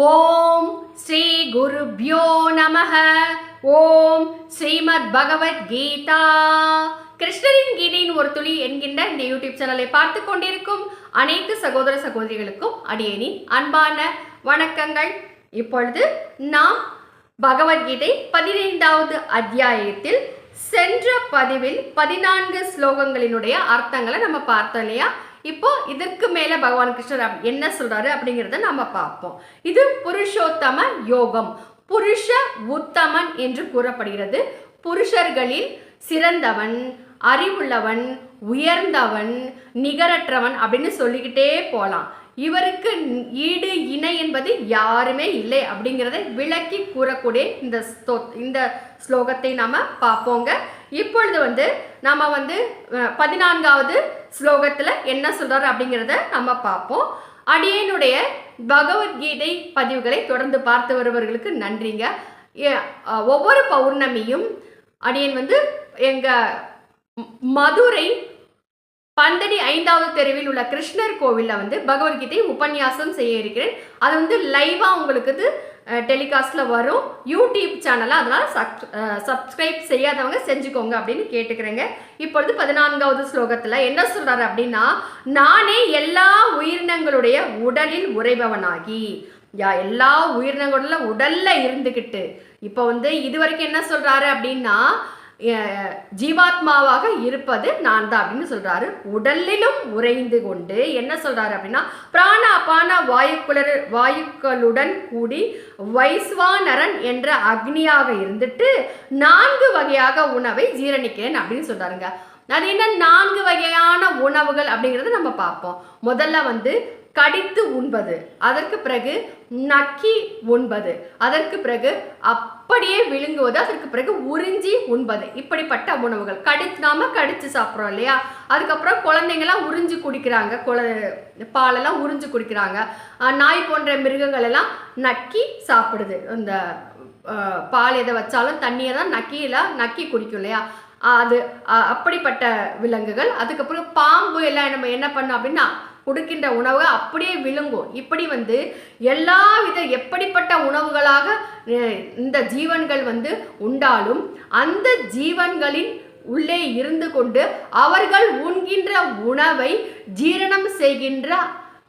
ஓம் ஸ்ரீ குருப்யோ நமக ஓம் ஸ்ரீமத் பகவத் கீதா. கிருஷ்ணரின் கீதையின் ஒரு துளி என்கின்ற இந்த யூடியூப் சேனலை பார்த்து கொண்டிருக்கும் அனைத்து சகோதர சகோதரிகளுக்கும் அடியேனின் அன்பான வணக்கங்கள். இப்பொழுது நாம் பகவத்கீதை பதினைந்தாவது அத்தியாயத்தில் சென்ற பதிவில் பதினான்கு ஸ்லோகங்களினுடைய அர்த்தங்களை நம்ம பார்த்தோம் இல்லையா? இப்போ இதற்கு மேல பகவான் கிருஷ்ணர் என்ன சொல்றாரு அப்படிங்கிறத நம்ம பார்ப்போம். இது புருஷோத்தம யோகம். புருஷ உத்தமன் என்று கூறப்படுகிறது. புருஷர்களில் சிறந்தவன் அறிவுள்ளவன் உயர்ந்தவன் நிகரற்றவன் அப்படின்னு சொல்லிக்கிட்டே போகலாம் இவருக்கு ஈடு இணை என்பது யாருமே இல்லை அப்படிங்கிறத விளக்கி கூறக்கூடிய இந்த ஸ்தோ இந்த ஸ்லோகத்தை நாம் பார்ப்போங்க. இப்பொழுது வந்து நம்ம வந்து பதினான்காவது ஸ்லோகத்தில் என்ன சொல்கிறார் அப்படிங்கிறத நம்ம பார்ப்போம். அடியனுடைய பகவத்கீதை பதிவுகளை தொடர்ந்து பார்த்து வருபவர்களுக்கு நன்றிங்க. ஒவ்வொரு பௌர்ணமியும் அடியன் வந்து எங்கள் மதுரை பந்தடி ஐந்தாவது தெருவில் உள்ள கிருஷ்ணர் கோவிலில் வந்து பகவத்கீதை உபன்யாசம் செய்ய இருக்கிறேன். அது வந்து லைவாக உங்களுக்கு டெலிகாஸ்ட்டில் வரும். யூடியூப் சேனலில் அதனால் சப் சப்ஸ்கிரைப் செய்யாதவங்க செஞ்சுக்கோங்க அப்படின்னு கேட்டுக்கிறேங்க. இப்பொழுது பதினான்காவது ஸ்லோகத்தில் என்ன சொல்கிறாரு அப்படின்னா நானே எல்லா உயிரினங்களுடைய உடலில் உறைபவனாகி. யா எல்லா உயிரினங்களோட உடலில் இருந்துக்கிட்டு இப்போ வந்து இது வரைக்கும் என்ன சொல்கிறாரு அப்படின்னா ஜீவாத்மாவாக இருப்பது நான் தான் அப்படின்னு சொல்றாரு. உடலிலும் உறைந்து கொண்டு என்ன சொல்றாரு அப்படின்னா பிராண அபான வாயுக்குளர் வாயுக்களுடன் கூடி வைஸ்வானரன் என்ற அக்னியாக இருந்துட்டு நான்கு வகையாக உணவை ஜீரணிக்கிறேன் அப்படின்னு சொல்றாருங்க. அது என்ன? நான்கு வகையான உணவுகள் அப்படிங்கிறத நம்ம பார்ப்போம். முதல்ல வந்து கடித்து உண்பது. அதற்கு பிறகு நக்கி உண்பது. அதற்கு பிறகு அப்படியே விழுங்குவது அதற்கு பிறகு உறிஞ்சி உண்பது. இப்படிப்பட்ட உணவுகள். கடித்து நாம கடித்து சாப்பிட்றோம் இல்லையா? அதுக்கப்புறம் குழந்தைங்கலாம் உறிஞ்சி குடிக்கிறாங்க. குழ பாலெல்லாம் உறிஞ்சி குடிக்கிறாங்க. நாய் போன்ற மிருகங்கள் எல்லாம் நக்கி சாப்பிடுது. இந்த பால் எதை வச்சாலும் தண்ணியை தான் நக்கியில் நக்கி குடிக்கும் இல்லையா? அது அப்படிப்பட்ட விலங்குகள். அதுக்கப்புறம் பாம்பு எல்லாம் நம்ம என்ன பண்ணோம் அப்படின்னா கொடுக்கின்ற உணவை அப்படியே விழுங்கும் இப்படி வந்து எல்லா வித எப்படிப்பட்ட உணவுகளாக இந்த ஜீவன்கள் வந்து உண்டாலும் அந்த ஜீவன்களின் உள்ளே இருந்து கொண்டு அவர்கள் உண்கின்ற உணவை ஜீரணம் செய்கின்ற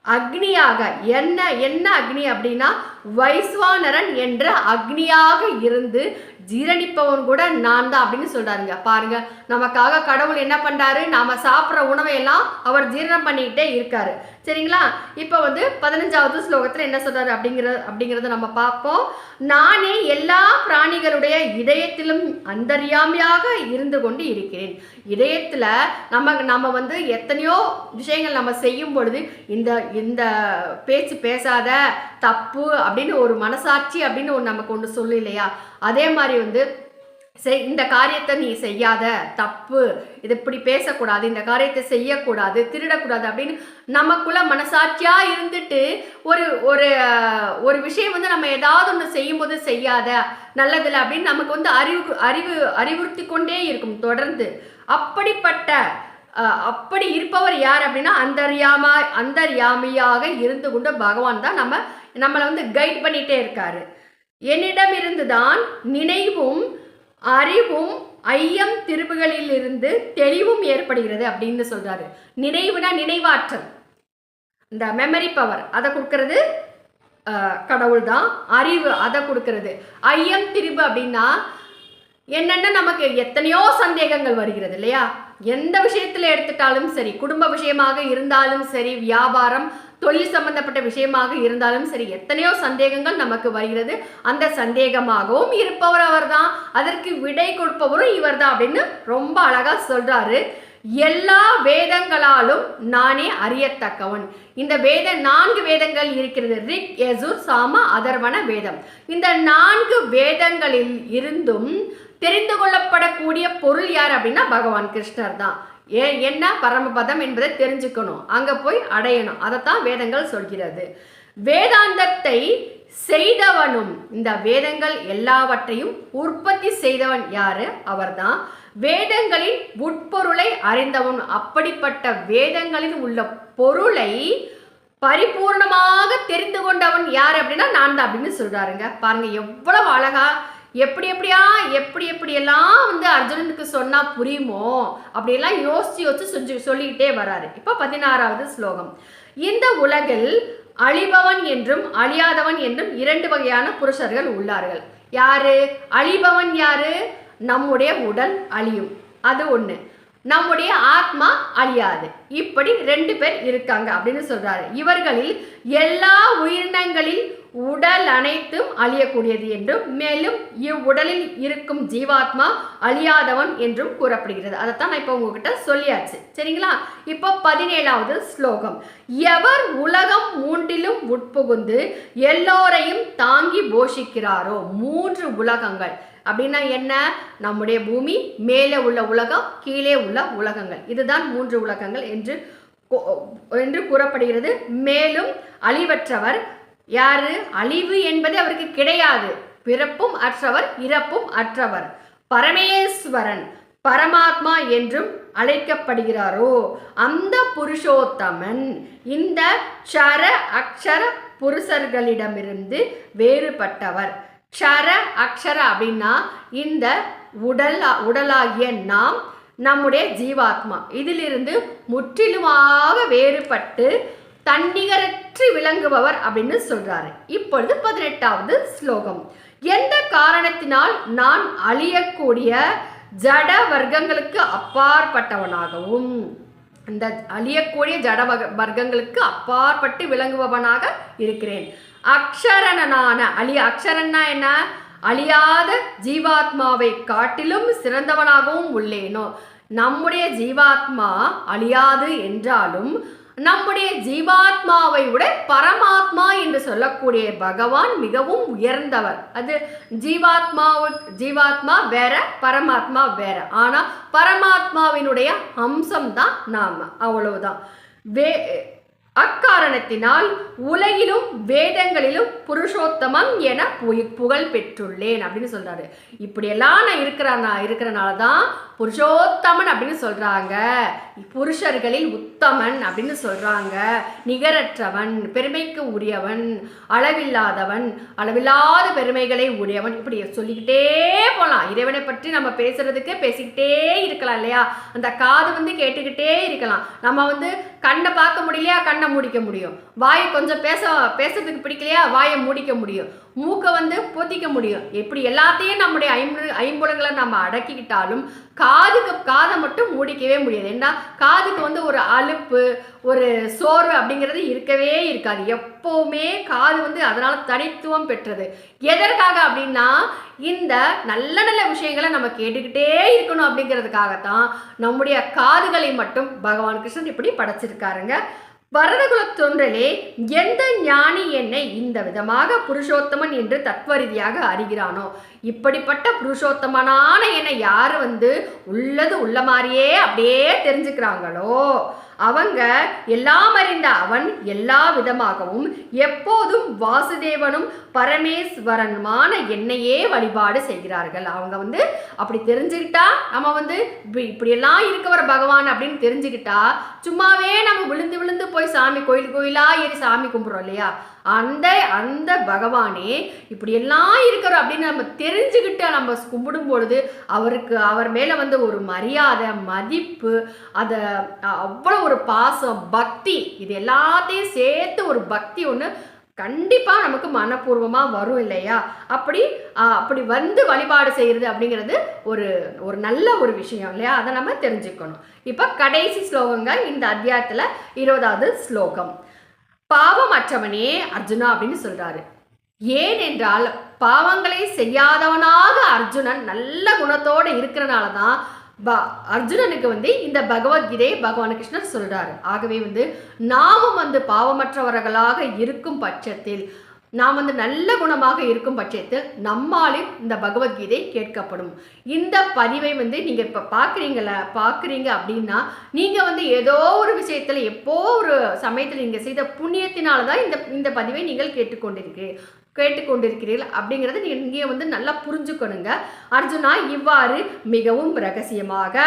அக்னியாக என்ன என்ன அக்னி அப்படின்னா வைஸ்வானரன் என்ற அக்னியாக இருந்து ஜீரணிப்பவன் கூட நான் தான் அப்படின்னு சொல்றாருங்க. பாருங்க நமக்காக கடவுள் என்ன பண்றாரு? நாம சாப்பிட்ற உணவை எல்லாம் அவர் ஜீரணம் பண்ணிக்கிட்டே இருக்காரு. சரிங்களா? இப்போ வந்து பதினஞ்சாவது ஸ்லோகத்தில் என்ன சொல்றாரு அப்படிங்கிற அப்படிங்கிறத நம்ம பார்ப்போம். நானே எல்லா பிராணிகளுடைய இதயத்திலும் அந்தரியாமையாக இருந்து கொண்டு இருக்கிறேன். இதயத்தில் நம்ம நம்ம வந்து எத்தனையோ விஷயங்கள் நம்ம செய்யும் பொழுது இந்த இந்த பேச்சு பேசாத தப்பு அப்படின்னு ஒரு மனசாட்சி அப்படின்னு ஒன்று நமக்கு ஒன்று சொல்லு இல்லையா? அதே மாதிரி வந்து செய் இந்த காரியத்தை நீ செய்யாத தப்பு இது இப்படி பேசக்கூடாது இந்த காரியத்தை செய்யக்கூடாது திருடக்கூடாது அப்படின்னு நமக்குள்ள மனசாட்சியா இருந்துட்டு ஒரு ஒரு ஒரு விஷயம் வந்து நம்ம ஏதாவது ஒன்று செய்யும்போது செய்யாத நல்லதில்லை அப்படின்னு நமக்கு வந்து அறிவு அறிவு அறிவுறுத்தி கொண்டே இருக்கும் தொடர்ந்து. அப்படிப்பட்ட அப்படி இருப்பவர் யார் அப்படின்னா அந்தர்யாமா அந்தர்யாமியாக இருந்து கொண்டு பகவான் தான் நம்ம நம்மளை வந்து கைட் பண்ணிட்டே இருக்காரு. என்னிடமிருந்துதான் நினைவும் அறிவும் ஐயம் திருவுகளிலிருந்து தெளிவும் ஏற்படுகிறது அப்படின்னு சொல்றாரு. நினைவுனா நினைவாற்றல். இந்த மெமரி பவர் அதை கொடுக்கறது கடவுள் தான் அறிவு அதை கொடுக்கறது. ஐயம் திரிபு அப்படின்னா என்னென்ன நமக்கு எத்தனையோ சந்தேகங்கள் வருகிறது இல்லையா? எந்த விஷயத்தில் எடுத்துட்டாலும் சரி குடும்ப விஷயமாக இருந்தாலும் சரி வியாபாரம் தொழில் சம்பந்தப்பட்ட விஷயமாக இருந்தாலும் சரி எத்தனையோ சந்தேகங்கள் நமக்கு வருகிறது. அந்த சந்தேகமாகவும் இருப்பவர் அவர்தான். அதற்கு விடை கொடுப்பவரும் இவர்தான் அப்படின்னு ரொம்ப அழகா சொல்றாரு. எல்லா வேதங்களாலும் நானே அறியத்தக்கவன். இந்த வேத நான்கு வேதங்கள் இருக்கிறது. ரிக் யசுர் சாம அதர்வன வேதம். இந்த நான்கு வேதங்களில் இருந்தும் தெரிந்து கொள்ளப்படக்கூடிய பொருள் யார் அப்படின்னா பகவான் கிருஷ்ணர் தான் ஏ என்ன பரமபதம் என்பதை தெரிஞ்சுக்கணும். அங்கே போய் அடையணும். அதைத்தான் வேதங்கள் சொல்கிறது. வேதாந்தத்தை செய்தவனும் இந்த வேதங்கள் எல்லாவற்றையும் உற்பத்தி செய்தவன் யாரு? அவர்தான். வேதங்களின் உட்பொருளை அறிந்தவன் அப்படிப்பட்ட வேதங்களில் உள்ள பொருளை பரிபூர்ணமாக தெரிந்து கொண்டவன் யார் அப்படின்னா நான் தான் அப்படின்னு சொல்றாருங்க. பாருங்க எவ்வளவு அழகா எப்படி எப்படியா எப்படி எப்படியெல்லாம் வந்து அர்ஜுனனுக்கு சொன்னா புரியுமோ அப்படியெல்லாம் யோசிச்சு யோசிச்சு செஞ்சு சொல்லிக்கிட்டே வராரு. இப்போ பதினாறாவது ஸ்லோகம். இந்த உலகில் அழிபவன் என்றும் அழியாதவன் என்றும் இரண்டு வகையான புருஷர்கள் உள்ளார்கள். யாரு? அழிபவன் யாரு? நம்முடைய உடல் அழியும். அது ஒண்ணு. நம்முடைய ஆத்மா அழியாது. இப்படி ரெண்டு பேர் இருக்காங்க அப்படின்னு சொல்றாரு. இவர்களில் எல்லா உயிரினங்களில் உடல் அனைத்தும் அழியக்கூடியது என்றும் மேலும் இவ்வுடலில் இருக்கும் ஜீவாத்மா அழியாதவன் என்றும் கூறப்படுகிறது. அதைத்தான் நான் இப்போ உங்ககிட்ட சொல்லியாச்சு. சரிங்களா? இப்போ பதினேழாவது ஸ்லோகம். எவர் உலகம் மூன்றிலும் உட்புகுந்து எல்லோரையும் தாங்கி போஷிக்கிறாரோ? மூன்று உலகங்கள். அப்படின்னா என்ன? நம்முடைய பூமி மேலே உள்ள உலகம் கீழே உள்ள உலகங்கள். இதுதான் மூன்று உலகங்கள் என்று என்று கூறப்படுகிறது. மேலும் அழிவற்றவர் யாரு? அழிவு என்பது அவருக்கு கிடையாது. பிறப்பும் அற்றவர் இறப்பும் அற்றவர். பரமேஸ்வரன் பரமாத்மா என்றும் அழைக்கப்படுகிறாரோ? அந்த புருஷோத்தமன் இந்த சர அக்ஷர புருஷர்களிடமிருந்து வேறுபட்டவர். சர அக்ஷர அப்படின்னா இந்த உடல் உடலாகிய நாம் நம்முடைய ஜீவாத்மா. இதிலிருந்து முற்றிலுமாக வேறுபட்டு தன்னிகரற்று விளங்குபவர் அப்படின்னு சொல்றாரு. இப்பொழுது பதினெட்டாவது ஸ்லோகம். எந்த காரணத்தினால் நான் அழியக்கூடிய ஜட வர்க்கங்களுக்கு அப்பாற்பட்டவனாகவும் இந்த அழியக்கூடிய ஜட வக- வர்க்கங்களுக்கு அப்பாற்பட்டு விளங்குபவனாக இருக்கிறேன். அக்ஷரனான அழிய அக்ஷரன்னா என்ன? அழியாத ஜீவாத்மாவை காட்டிலும் சிறந்தவனாகவும் உள்ளேனோ. நம்முடைய ஜீவாத்மா அழியாது என்றாலும் நம்முடைய ஜீவாத்மாவை விட பரமாத்மா என்று சொல்லக்கூடிய பகவான் மிகவும் உயர்ந்தவர். அது ஜீவாத்மாவு ஜீவாத்மா வேற பரமாத்மா வேற. ஆனா பரமாத்மாவினுடைய அம்சம் தான் நாம. அவ்வளவுதான். வே அக்காரணத்தினால் உலகிலும் வேதங்களிலும் புருஷோத்தமம் என புகழ் பெற்றுள்ளேன் அப்படின்னு சொல்றாரு. இப்படியெல்லாம் நான் இருக்கிறனா இருக்கிறனால தான் புருஷோத்தமன் அப்படின்னு சொல்றாங்க. புருஷர்களில் உத்தமன் அப்படின்னு சொல்றாங்க. நிகரற்றவன் பெருமைக்கு உரியவன் அளவில்லாதவன் அளவில்லாத பெருமைகளை உடையவன். இப்படி சொல்லிக்கிட்டே போகலாம் இறைவனை பற்றி நம்ம பேசுறதுக்கு பேசிக்கிட்டே இருக்கலாம் இல்லையா? அந்த காது வந்து கேட்டுக்கிட்டே இருக்கலாம். நம்ம வந்து கண்ணை பார்க்க முடியலையா? கண்ணை மூடிக்க முடியும். வாயை கொஞ்சம் பேச பேசுறதுக்கு பிடிக்கலையா? வாயை மூடிக்க முடியும். மூக்கை வந்து பொத்திக்க முடியும். இப்படி எல்லாத்தையும் நம்முடைய ஐம்பு ஐம்புலங்களை நம்ம அடக்கிக்கிட்டாலும் காதுக்கு காதை மட்டும் மூடிக்கவே முடியாது. ஏன்னா காதுக்கு வந்து ஒரு அலுப்பு ஒரு சோர்வு அப்படிங்கிறது இருக்கவே இருக்காது. எப்போவுமே காது வந்து அதனால தனித்துவம் பெற்றது. எதற்காக அப்படின்னா இந்த நல்ல நல்ல விஷயங்களை நம்ம கேட்டுக்கிட்டே இருக்கணும் அப்படிங்கிறதுக்காகத்தான் நம்முடைய காதுகளை மட்டும் பகவான் கிருஷ்ணன் இப்படி படைச்சிருக்காருங்க. பரதகுல தொன்றலே எந்த ஞானி என்னை இந்த விதமாக புருஷோத்தமன் என்று தத்வரீதியாக அறிகிறானோ? இப்படிப்பட்ட புருஷோத்தமனான என்னை யார் வந்து உள்ளது உள்ள மாதிரியே அப்படியே தெரிஞ்சுக்கிறாங்களோ? அவங்க எல்லாம் அறிந்த அவன் எல்லா விதமாகவும் எப்போதும் வாசுதேவனும் பரமேஸ்வரனுமான என்னையே வழிபாடு செய்கிறார்கள். அவங்க வந்து அப்படி தெரிஞ்சுக்கிட்டா நம்ம வந்து இப்படியெல்லாம் இருக்கவர் பகவான் அப்படின்னு தெரிஞ்சுக்கிட்டா சும்மாவே நம்ம விழுந்து விழுந்து போய் சாமி கோயில் கோயிலா ஏறி சாமி கும்பிட்றோம் இல்லையா? அந்த அந்த பகவானே இப்படி எல்லாம் இருக்கிறோம் அப்படின்னு நம்ம தெரிஞ்சுக்கிட்டு நம்ம கும்பிடும் பொழுது அவருக்கு அவர் மேலே வந்து ஒரு மரியாதை மதிப்பு அதை அவ்வளோ ஒரு பாசம் பக்தி இது எல்லாத்தையும் சேர்த்து ஒரு பக்தி ஒன்று கண்டிப்பாக நமக்கு மனப்பூர்வமாக வரும் இல்லையா? அப்படி அப்படி வந்து வழிபாடு செய்கிறது அப்படிங்கிறது ஒரு ஒரு நல்ல ஒரு விஷயம் இல்லையா? அதை நம்ம தெரிஞ்சுக்கணும். இப்போ கடைசி ஸ்லோகங்கள் இந்த அத்தியாயத்தில் இருபதாவது ஸ்லோகம். பாவமற்றவனே அர்ஜுனா அப்படின்னு சொல்றாரு. ஏனென்றால் பாவங்களை செய்யாதவனாக அர்ஜுனன் நல்ல குணத்தோடு இருக்கிறனால தான் ப அர்ஜுனனுக்கு வந்து இந்த பகவத்கீதையை பகவான் கிருஷ்ணர் சொல்றாரு. ஆகவே வந்து நாமும் வந்து பாவமற்றவர்களாக இருக்கும் பட்சத்தில் நாம் வந்து நல்ல குணமாக இருக்கும் பட்சத்தில் நம்மாலும் இந்த பகவத்கீதை கேட்கப்படும். இந்த பதிவை வந்து நீங்கள் இப்போ பார்க்குறீங்கள பார்க்குறீங்க அப்படின்னா நீங்கள் வந்து ஏதோ ஒரு விஷயத்தில் எப்போ ஒரு சமயத்தில் நீங்கள் செய்த புண்ணியத்தினால தான் இந்த இந்த பதிவை நீங்கள் கேட்டுக்கொண்டிருக்கிறீர்கள் கேட்டுக்கொண்டிருக்கிறீர்கள் அப்படிங்கிறத நீங்கள் இங்கே வந்து நல்லா புரிஞ்சுக்கணுங்க. அர்ஜுனா இவ்வாறு மிகவும் ரகசியமாக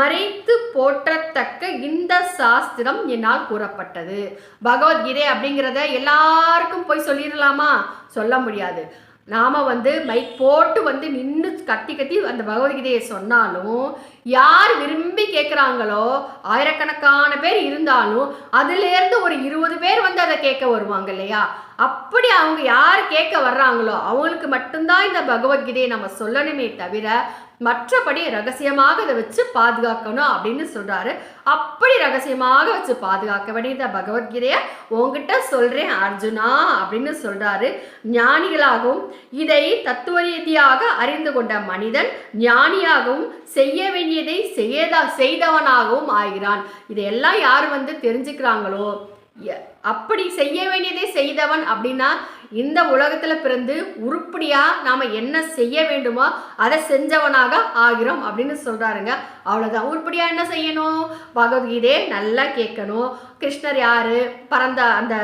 மறைத்து போற்றத்தக்க இந்த சாஸ்திரம் என்னால் கூறப்பட்டது. பகவத்கீதை அப்படிங்கிறத எல்லாருக்கும் போய் சொல்லிடலாமா? சொல்ல முடியாது. நாம் வந்து மைக் போட்டு வந்து நின்று கத்தி கத்தி அந்த பகவத்கீதையை சொன்னாலும் யார் விரும்பி கேட்குறாங்களோ ஆயிரக்கணக்கான பேர் இருந்தாலும் அதுலேருந்து ஒரு இருபது பேர் வந்து அதை கேட்க வருவாங்க இல்லையா? அப்படி அவங்க யார் கேட்க வர்றாங்களோ அவங்களுக்கு மட்டும்தான் இந்த பகவத்கீதையை நம்ம சொல்லணுமே தவிர மற்றபடி ரகசியமாக அதை வச்சு பாதுகாக்கணும் அப்படின்னு சொல்றாரு. அப்படி ரகசியமாக வச்சு பாதுகாக்க வேண்டிய இந்த பகவத்கீதையை உங்ககிட்ட சொல்றேன் அர்ஜுனா அப்படின்னு சொல்றாரு. ஞானிகளாகவும் இதை தத்துவ ரீதியாக அறிந்து கொண்ட மனிதன் ஞானியாகவும் செய்ய வேண்டியதை செய்யதா செய்தவனாகவும் ஆகிறான். இதையெல்லாம் யார் வந்து தெரிஞ்சுக்கிறாங்களோ அப்படி செய்ய வேண்டியதை செய்தவன் அப்படின்னா இந்த உலகத்தில் பிறந்து உருப்படியாக நாம் என்ன செய்ய வேண்டுமோ அதை செஞ்சவனாக ஆகிறோம் அப்படின்னு சொல்கிறாருங்க அவ்வளோதான் உருப்படியாக என்ன செய்யணும்? பகவத்கீதையை நல்லா கேட்கணும். கிருஷ்ணர் யார்? பரந்த அந்த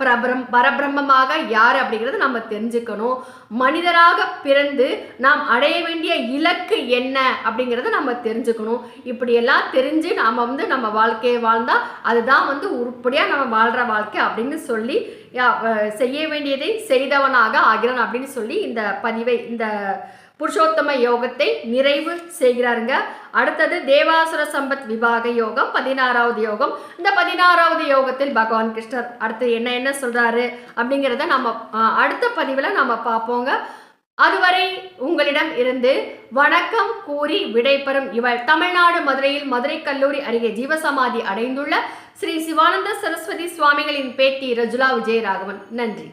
பரபிரம் பரபிரம்மமாக யார் அப்படிங்கிறது நம்ம தெரிஞ்சுக்கணும். மனிதராக பிறந்து நாம் அடைய வேண்டிய இலக்கு என்ன அப்படிங்கிறத நம்ம தெரிஞ்சுக்கணும். இப்படியெல்லாம் தெரிஞ்சு நாம் வந்து நம்ம வாழ்க்கையை வாழ்ந்தால் அதுதான் வந்து உருப்படியாக நம்ம வாழ்கிற வாழ்க்கை அப்படின்னு சொல்லி செய்ய வேண்டியதை செய்தவனாக ஆகிறான் அப்படின்னு சொல்லி இந்த பதிவை இந்த புருஷோத்தம யோகத்தை நிறைவு செய்கிறாருங்க. அடுத்தது தேவாசுர சம்பத் விபாக யோகம் பதினாறாவது யோகம். இந்த பதினாறாவது யோகத்தில் பகவான் கிருஷ்ணர் அடுத்து என்ன என்ன சொல்றாரு அப்படிங்கிறத நம்ம அடுத்த பதிவில் நம்ம பார்ப்போங்க. அதுவரை உங்களிடம் இருந்து வணக்கம் கூறி விடைபெறும் இவள் தமிழ்நாடு மதுரையில் மதுரை கல்லூரி அருகே ஜீவசமாதி அடைந்துள்ள ஸ்ரீ சிவானந்த சரஸ்வதி சுவாமிகளின் பேத்தி ரஜுலா விஜயராகவன். நன்றி.